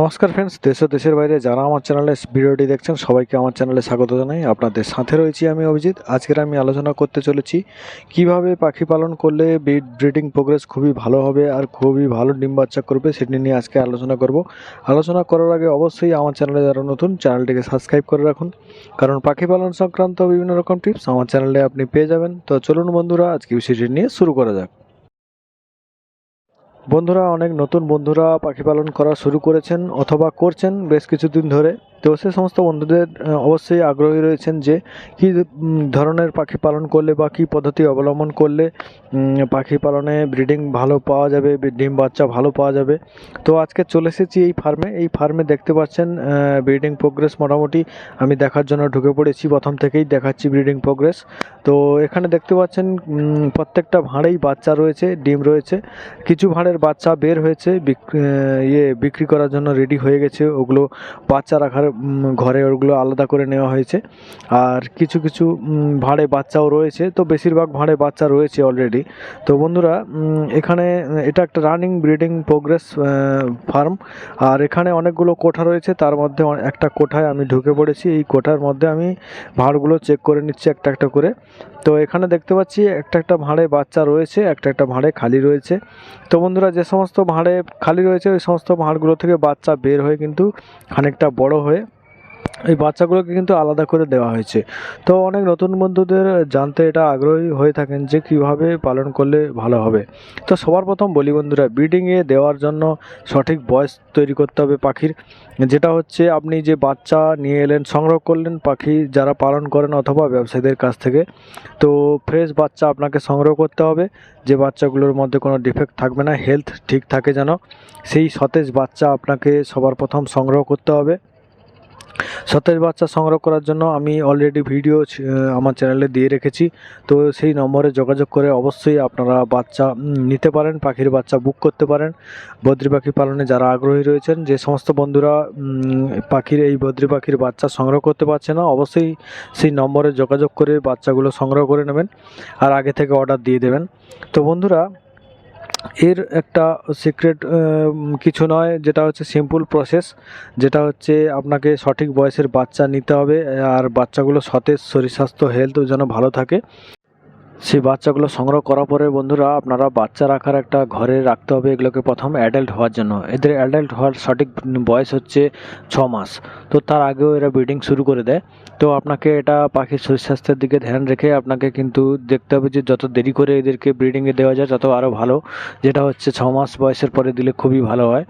নমস্কার ফ্রেন্ডস দেশ দেশের বাইরে যারা আমার চ্যানেলে ভিডিওটি দেখছেন, সবাইকে আমার চ্যানেলে স্বাগত জানাই। আপনাদের সাথে রয়েছি আমি অভিজিৎ। আজকের আমি আলোচনা করতে চলেছি, কীভাবে পাখি পালন করলে ব্রিডিং প্রোগ্রেস খুবই ভালো হবে আর খুবই ভালো ডিম বাচ্চা করবে সেটি নিয়ে আজকে আলোচনা করব। আলোচনা করার আগে অবশ্যই আমার চ্যানেলে যারা নতুন চ্যানেলটিকে সাবস্ক্রাইব করে রাখুন। কারণ পাখি পালন সংক্রান্ত বিভিন্ন রকম টিপস আমার চ্যানেলে আপনি পেয়ে যাবেন। তো চলুন বন্ধুরা, আজকে বিষয়টি নিয়ে শুরু করা যাক। বন্ধুরা অনেক নতুন বন্ধুরা পাখি পালন করা শুরু করেছেন অথবা করছেন বেশ কিছুদিন ধরে। তো সে সমস্ত বন্ধুদের অবশ্যই আগ্রহী রয়েছেন যে কী ধরনের পাখি পালন করলে বা কী পদ্ধতি অবলম্বন করলে পাখি পালনে ব্রিডিং ভালো পাওয়া যাবে, ডিম বাচ্চা ভালো পাওয়া যাবে। তো আজকে চলে এসেছি এই ফার্মে। এই ফার্মে দেখতে পাচ্ছেন ব্রিডিং প্রোগ্রেস মোটামুটি আমি দেখার জন্য ঢুকে পড়েছি, প্রথম থেকেই দেখাচ্ছি ব্রিডিং প্রোগ্রেস। তো এখানে দেখতে পাচ্ছেন প্রত্যেকটা ভাঁড়েই বাচ্চা রয়েছে, ডিম রয়েছে। কিছু ভাঁড়ের বাচ্চা বের হয়েছে ইয়ে বিক্রি করার জন্য রেডি হয়ে গেছে। ওগুলো বাচ্চা রাখার ঘরে ওগুলো আলাদা করে নেওয়া হয়েছে। আর কিছু কিছু ভাঁড়ে বাচ্চাও রয়েছে। তো বেশিরভাগ ভাঁড়ে বাচ্চা রয়েছে অলরেডি তো বন্ধুরা এখানে, এটা একটা রানিং ব্রিডিং প্রোগ্রেস ফার্ম আর এখানে অনেকগুলো কোঠা রয়েছে। তার মধ্যে একটা কোঠায় আমি ঢুকে পড়েছি। এই কোঠার মধ্যে আমি ভাঁড়গুলো চেক করে নিচ্ছি একটা একটা করে। তো এখানে দেখতে পাচ্ছি একটা একটা ভাঁড়ে বাচ্চা রয়েছে, একটা একটা ভাঁড়ে খালি রয়েছে। তো বন্ধুরা, যে সমস্ত ভাঁড়ে খালি রয়েছে, ওই সমস্ত ভাঁড়গুলো থেকে বাচ্চা বের হয়ে কিন্তু খানিকটা বড় হয়ে এই বাচ্চাগুলোকে কিন্তু আলাদা করে দেওয়া হয়েছে। তো অনেক নতুন বন্ধুদের জানতে এটা আগ্রহী হয়ে থাকেন যে কীভাবে পালন করলে ভালো হবে। তো সবার প্রথম বলি বন্ধুরা ব্রিডিংয়ে দেওয়ার জন্য সঠিক বয়স তৈরি করতে হবে পাখির। যেটা হচ্ছে আপনি যে বাচ্চা নিয়ে এলেন, সংগ্রহ করলেন পাখি যারা পালন করেন অথবা ব্যবসায়ীদের কাছ থেকে, তো ফ্রেশ বাচ্চা আপনাকে সংগ্রহ করতে হবে। যে বাচ্চাগুলোর মধ্যে কোনো ডিফেক্ট থাকবে না হেলথ ঠিক থাকে যেন। সেই সতেজ বাচ্চা আপনাকে সবার প্রথম সংগ্রহ করতে হবে। সতেজ বাচ্চা সংগ্রহ করার জন্য আমি অলরেডি ভিডিও আমার চ্যানেলে দিয়ে রেখেছি। তো সেই নম্বরে যোগাযোগ করে অবশ্যই আপনারা বাচ্চা নিতে পারেন, পাখির বাচ্চা বুক করতে পারেন। বদ্রি পাখি পালনে যারা আগ্রহী রয়েছেন, যে সমস্ত বন্ধুরা পাখির এই বদ্রি পাখির বাচ্চা সংগ্রহ করতে পারছে না, অবশ্যই সেই নম্বরে যোগাযোগ করে বাচ্চাগুলো সংগ্রহ করে নেবেন, আর আগে থেকে অর্ডার দিয়ে দেবেন। তো বন্ধুরা এর একটা সিক্রেট কিছু নয়, যেটা হচ্ছে সিম্পল প্রসেস যেটা হচ্ছে আপনাকে সঠিক বয়সের বাচ্চা নিতে হবে, আর বাচ্চাগুলো সতেজ, শরীর স্বাস্থ্য হেলথ যেন ভালো থাকে। সেই বাচ্চাগুলো সংগ্রহ করার পরে বন্ধুরা আপনারা বাচ্চা রাখার একটা ঘরে রাখতে হবে এগুলোকে প্রথম অ্যাডাল্ট হওয়ার জন্য। এদের অ্যাডাল্ট হওয়ার সঠিক বয়স হচ্ছে ছ মাস। তো তার আগেও এরা ব্রিডিং শুরু করে দেয়। তো আপনাকে এটা পাখির শরীর স্বাস্থ্যের দিকে ধ্যান রেখে আপনাকে কিন্তু দেখতে হবে যে যত দেরি করে এদেরকে ব্রিডিংয়ে দেওয়া যায়, তত আরও ভালো। যেটা হচ্ছে ছ মাস বয়সের পরে দিলে খুবই ভালো হয়।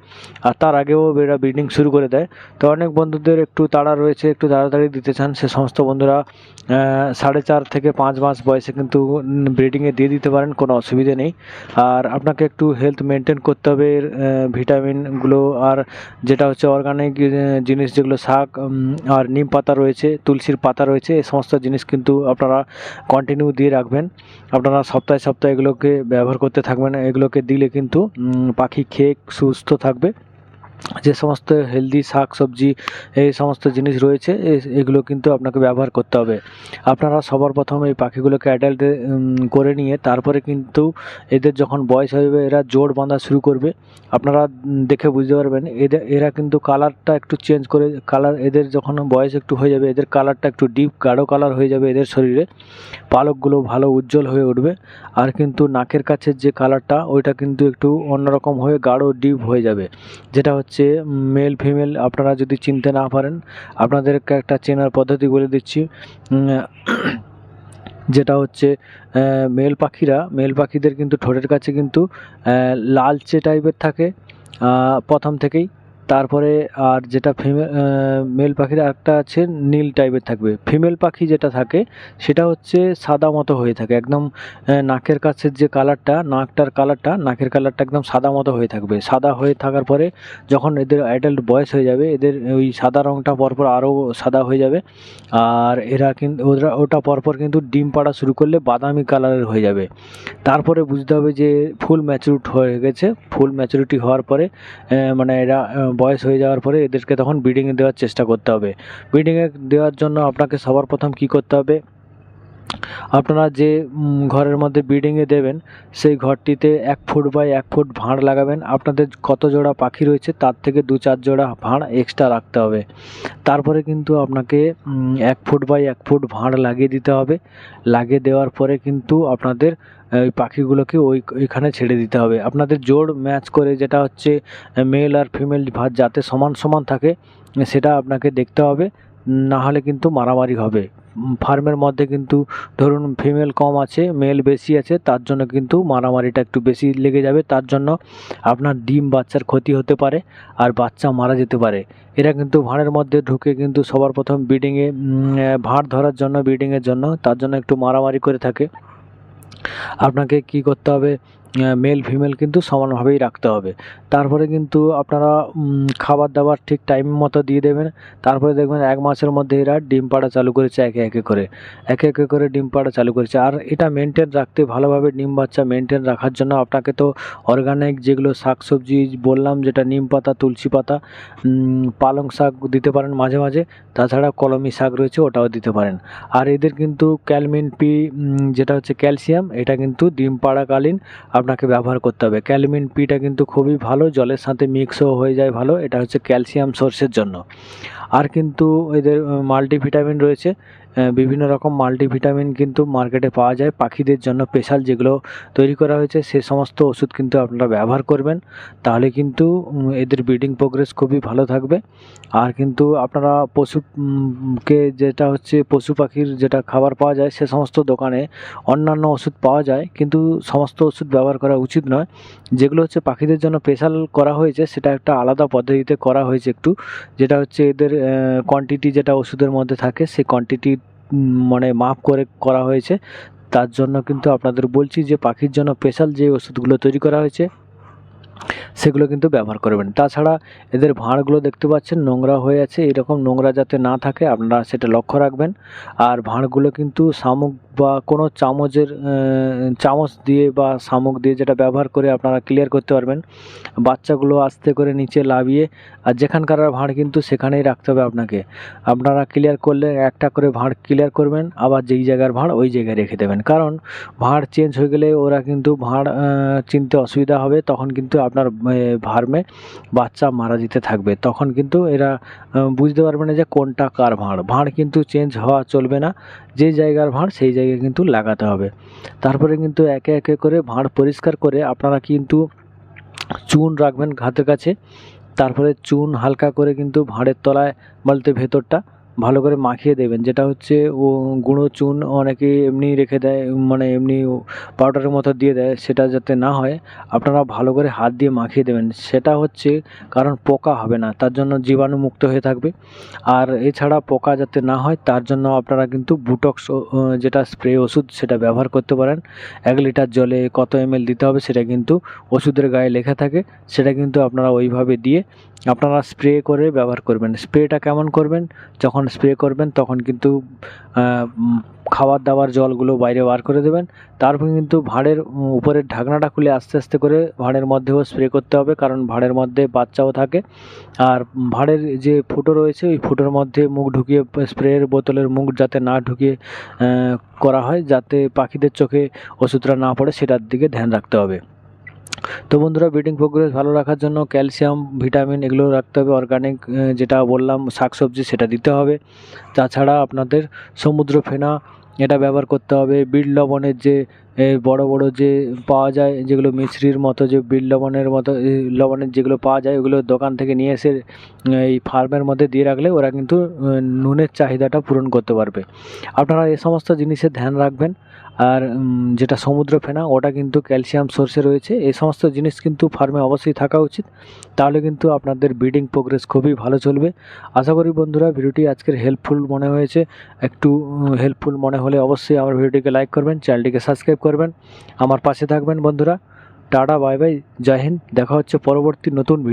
আর তার আগেও এরা ব্রিডিং শুরু করে দেয়। তো অনেক বন্ধুদের একটু তাড়া রয়েছে, একটু তাড়াতাড়ি দিতে চান। সে সমস্ত বন্ধুরা সাড়ে চার থেকে পাঁচ মাস বয়সে কিন্তু ব্রিডিংয়ে দিয়ে দিতে পারেন, কোনো অসুবিধে নেই। আর আপনাকে একটু হেলথ মেনটেন করতে হবে ভিটামিনগুলো আর যেটা হচ্ছে অর্গানিক জিনিস যেগুলো শাক আর নিম পাতা রয়েছে, তুলসীর পাতা রয়েছে এই সমস্ত জিনিস কিন্তু আপনারা কন্টিনিউ দিয়ে রাখবেন। আপনারা সপ্তাহে সপ্তাহে এগুলোকে ব্যবহার করতে থাকবেন, এগুলোকে দিলে কিন্তু পাখি খেয়ে সুস্থ থাকবে। যে সমস্ত হেলদি শাক সবজি, এই সমস্ত জিনিস রয়েছে এগুলো কিন্তু আপনাকে ব্যবহার করতে হবে। আপনারা সবার প্রথম এই পাখিগুলোকে অ্যাডাল্ট করে নিয়ে তারপরে কিন্তু এদের যখন বয়স হবে এরা জোড় বাঁধা শুরু করবে। আপনারা দেখে বুঝতে পারবেন এদের এরা কিন্তু কালারটা একটু চেঞ্জ করে কালার এদের যখন বয়স একটু হয়ে যাবে, এদের কালারটা একটু ডিপ গাঢ় কালার হয়ে যাবে এদের শরীরে। পালকগুলো ভালো উজ্জ্বল হয়ে উঠবে। আর কিন্তু নাকের কাছের যে কালারটা ওইটা কিন্তু একটু অন্যরকম হয়ে গাঢ় ডিপ হয়ে যাবে। যেটা হচ্ছে মেল ফিমেল আপনারা যদি চিনতে না পারেন আপনাদেরকে একটা চেনার পদ্ধতি বলে দিচ্ছি। যেটা হচ্ছে মেল পাখিরা মেল পাখিদের কিন্তু ঠোঁটের কাছে কিন্তু লালচে টাইপের থাকে। প্রথম থেকেই তারপরে আর যেটা ফিমেল মেল পাখির একটা আছে, নীল টাইপের থাকবে। ফিমেল পাখি যেটা থাকে, সেটা হচ্ছে সাদা মতো হয়ে থাকে। একদম নাকের কাছের যে কালারটা নাকটার কালারটা নাকের কালারটা একদম সাদা মতো হয়ে থাকবে। সাদা হয়ে থাকার পরে যখন এদের অ্যাডাল্ট বয়স হয়ে যাবে, এদের ওই সাদা রঙটা পরপর আরও সাদা হয়ে যাবে। আর এরা কিন্তু ওরা, ওটা পরপর কিন্তু ডিম পাড়া শুরু করলে বাদামি কালারের হয়ে যাবে। তারপরে বুঝতে হবে যে ফুল ম্যাচুরিট হয়ে গেছে। ফুল ম্যাচুরিটি হওয়ার পরে মানে এরা বয়স হয়ে যাওয়ার পরে এদেরকে তখন ব্রিডিংয়ে দেওয়ার চেষ্টা করতে হবে। ব্রিডিংয়ে দেওয়ার জন্য আপনাকে সবার প্রথম কী করতে হবে? আপনারা যে ঘরের মধ্যে ব্রিডিংয়ে দেবেন, সেই ঘরটিতে এক ফুট বাই এক ফুট ভাঁড় লাগাবেন। আপনাদের কত জোড়া পাখি রয়েছে, তার থেকে দু চার জোড়া ভাঁড় এক্সট্রা রাখতে হবে। তারপরে কিন্তু আপনাকে এক ফুট বাই এক ফুট ভাঁড় লাগিয়ে দিতে হবে। লাগিয়ে দেওয়ার পরে কিন্তু আপনাদের ওই পাখিগুলোকে ওই, ওইখানে ছেড়ে দিতে হবে। আপনাদের জোড় ম্যাচ করে যেটা হচ্ছে মেল আর ফিমেল যাতে সমান সমান থাকে, সেটা আপনাকে দেখতে হবে। না হলে কিন্তু মারামারি হবে। ফার্মের মধ্যে কিন্তু ধরুন ফিমেল কম আছে মেল বেশি আছে, তার জন্য কিন্তু মারামারিটা একটু বেশি লেগে যাবে। তার জন্য আপনার ডিম বাচ্চার ক্ষতি হতে পারে আর বাচ্চা মারা যেতে পারে। এরা কিন্তু ভাঁড়ের মধ্যে ঢুকে কিন্তু সবার প্রথম ব্রিডিংয়ে ভাঁড় ধরার জন্য ব্রিডিংয়ের জন্য তার জন্য একটু মারামারি করে থাকে। আপনাকে কি করতে হবে? মেল ফিমেল কিন্তু সমানভাবেই রাখতে হবে। তারপরে কিন্তু আপনারা খাবার দাবার ঠিক টাইম মতো দিয়ে দেবেন। তারপরে দেখবেন এক মাসের মধ্যে এরা ডিম পাড়া চালু করেছে একে একে করে। একে একে করে ডিম পাড়া চালু করেছে। আর এটা মেনটেন রাখতে ভালোভাবে ডিম বাচ্চা মেনটেন রাখার জন্য আপনাকে তো অর্গানিক যেগুলো শাকসবজি বললাম, যেটা নিম পাতা, তুলসী পাতা পালং শাক দিতে পারেন মাঝে মাঝে। তাছাড়া কলমি শাক রয়েছে, ওটাও দিতে পারেন। আর এদের কিন্তু ক্যালমিন পি যেটা হচ্ছে ক্যালসিয়াম এটা কিন্তু ডিম পাড়াকালীন আপনাকে ব্যবহার করতে হবে। ক্যালমিন পিটা কিন্তু খুবই ভালো, জলের সাথে মিক্সও হয়ে যায় ভালো। এটা হচ্ছে ক্যালসিয়াম সোর্সের জন্য। আর কিন্তু এদের মাল্টিভিটামিন রয়েছে। বিভিন্ন রকম মাল্টিভিটামিন কিন্তু মার্কেটে পাওয়া যায়। পাখিদের জন্য স্পেশাল যেগুলো তৈরি করা হয়েছে, সে সমস্ত ওষুধ কিন্তু আপনারা ব্যবহার করবেন। তাহলে কিন্তু এদের ব্রিডিং প্রোগ্রেস খুবই ভালো থাকবে। আর কিন্তু আপনারা পশুকে যেটা হচ্ছে, পশু পাখির যেটা খাবার পাওয়া যায়, সে সমস্ত দোকানে অন্যান্য ওষুধ পাওয়া যায়। কিন্তু সমস্ত ওষুধ ব্যবহার করা উচিত নয়। যেগুলো হচ্ছে পাখিদের জন্য স্পেশাল করা হয়েছে, সেটা একটা আলাদা পদ্ধতিতে করা হয়েছে একটু। যেটা হচ্ছে এদের কোয়ান্টিটি যেটা ওষুধের মধ্যে থাকে, সেই কোয়ান্টিটি মানে মাপ করে করা হয়েছে। তার জন্য কিন্তু আপনাদের বলছি যে, পাখির জন্য স্পেশাল যে ওষুধগুলো তৈরি করা হয়েছে সেগুলো কিন্তু ব্যবহার করবেন। তাছাড়া এদের ভাঁড়গুলো দেখতে পাচ্ছেন, নোংরা হয়ে আছে। এরকম নোংরা যাতে না থাকে, আপনারা সেটা লক্ষ্য রাখবেন। আর ভাঁড়গুলো কিন্তু শামুক বা কোনো চামচের চামচ দিয়ে বা শামুক দিয়ে যেটা ব্যবহার করে আপনারা ক্লিয়ার করতে পারবেন। বাচ্চাগুলো আস্তে করে নিচে লাভিয়ে, আর যেখানকার ভাঁড় কিন্তু সেখানেই রাখতে হবে আপনাকে। আপনারা ক্লিয়ার করলে একটা করে ভাঁড় ক্লিয়ার করবেন, আবার যেই জায়গার ভাঁড় ওই জায়গায় রেখে দেবেন। কারণ ভাঁড় চেঞ্জ হয়ে গেলে ওরা কিন্তু ভাঁড় চিনতে অসুবিধা হবে, তখন কিন্তু আপনার ফার্মে বাচ্চা মারা যেতে থাকবে। তখন কিন্তু এরা বুঝতে পারবে না যে কোনটা কার ভাঁড়। ভাঁড় কিন্তু চেঞ্জ হওয়া চলবে না। যে জায়গার ভাঁড়, সেই জায়গায় কিন্তু লাগাতে হবে। তারপরে কিন্তু একে একে করে ভাঁড় পরিষ্কার করে আপনারা কিন্তু চুন রাখবেন ঘাতের কাছে। তারপরে চুন হালকা করে কিন্তু ভাঁড়ের তলায় বলতে ভেতরটা ভালো করে মাখিয়ে দেবেন। যেটা হচ্ছে ও গুঁড়ো চুন অনেকে এমনি রেখে দেয় মানে এমনি পাউডারের মতো দিয়ে দেয়, সেটা যাতে না হয়। আপনারা ভালো করে হাত দিয়ে মাখিয়ে দেবেন। সেটা হচ্ছে কারণ পোকা হবে না, তার জন্য জীবাণু মুক্ত হয়ে থাকবে। আর এছাড়া পোকা যাতে না হয়, তার জন্য আপনারা কিন্তু বুটক্স যেটা স্প্রে ওষুধ, সেটা ব্যবহার করতে পারেন। এক লিটার জলে কত এমএল দিতে হবে, সেটা কিন্তু ওষুধের গায়ে লেখা থাকে। সেটা কিন্তু আপনারা ওইভাবে দিয়ে আপনারা স্প্রে করে ব্যবহার করবেন। স্প্রেটা কেমন করবেন? যখন স্প্রে করবেন, তখন কিন্তু খাবার দাবার জলগুলো বাইরে বার করে দেবেন। তারপর কিন্তু ভাঁড়ের উপরের ঢাকনাটা খুলে আস্তে আস্তে করে ভাঁড়ের মধ্যেও স্প্রে করতে হবে, কারণ ভাঁড়ের মধ্যে বাচ্চাও থাকে। আর ভাঁড়ের যে ফুটো রয়েছে, ওই ফুটোর মধ্যে মুখ ঢুকিয়ে স্প্রের বোতলের মুখ যাতে না ঢুকিয়ে করা হয়, যাতে পাখিদের চোখে ওষুধটা না পড়ে, সেটার দিকে ধ্যান রাখতে হবে। তো বন্ধুরা ব্রিডিং প্রোগ্রেস ভালো রাখার জন্য ক্যালসিয়াম ভিটামিন এগুলো রাখতে হবে। অর্গানিক যেটা বললাম, শাকসবজি সেটা দিতে হবে। তাছাড়া আপনাদের সমুদ্র ফেনা এটা ব্যবহার করতে হবে। বিট লবণের যে বড় বড় যে পাওয়া যায়, যেগুলো মিশ্রির মতো, যে বিল লবণের মতো লবণের যেগুলো পাওয়া যায়, ওগুলো দোকান থেকে নিয়ে এসে এই ফার্মের মধ্যে দিয়ে রাখলে ওরা কিন্তু নুনের চাহিদাটা পূরণ করতে পারবে। আপনারা এ সমস্ত জিনিসের ধ্যান রাখবেন। আর যেটা সমুদ্র ফেনা, ওটা কিন্তু ক্যালসিয়াম সোর্সে রয়েছে। এই সমস্ত জিনিস কিন্তু ফার্মে অবশ্যই থাকা উচিত। তাহলে কিন্তু আপনাদের ব্রিডিং প্রোগ্রেস খুবই ভালো চলবে। আশা করি বন্ধুরা, ভিডিওটি আজকের হেল্পফুল মনে হয়েছে। একটু হেল্পফুল মনে হলে অবশ্যই আমার ভিডিওটিকে লাইক করবেন, চ্যানেলটিকে সাবস্ক্রাইব করবেন। আমার পাশে থাকবেন বন্ধুরা। Tata, bye bye. জয় হিন্দ। দেখা হচ্ছে পরবর্তী নতুন ভিডিও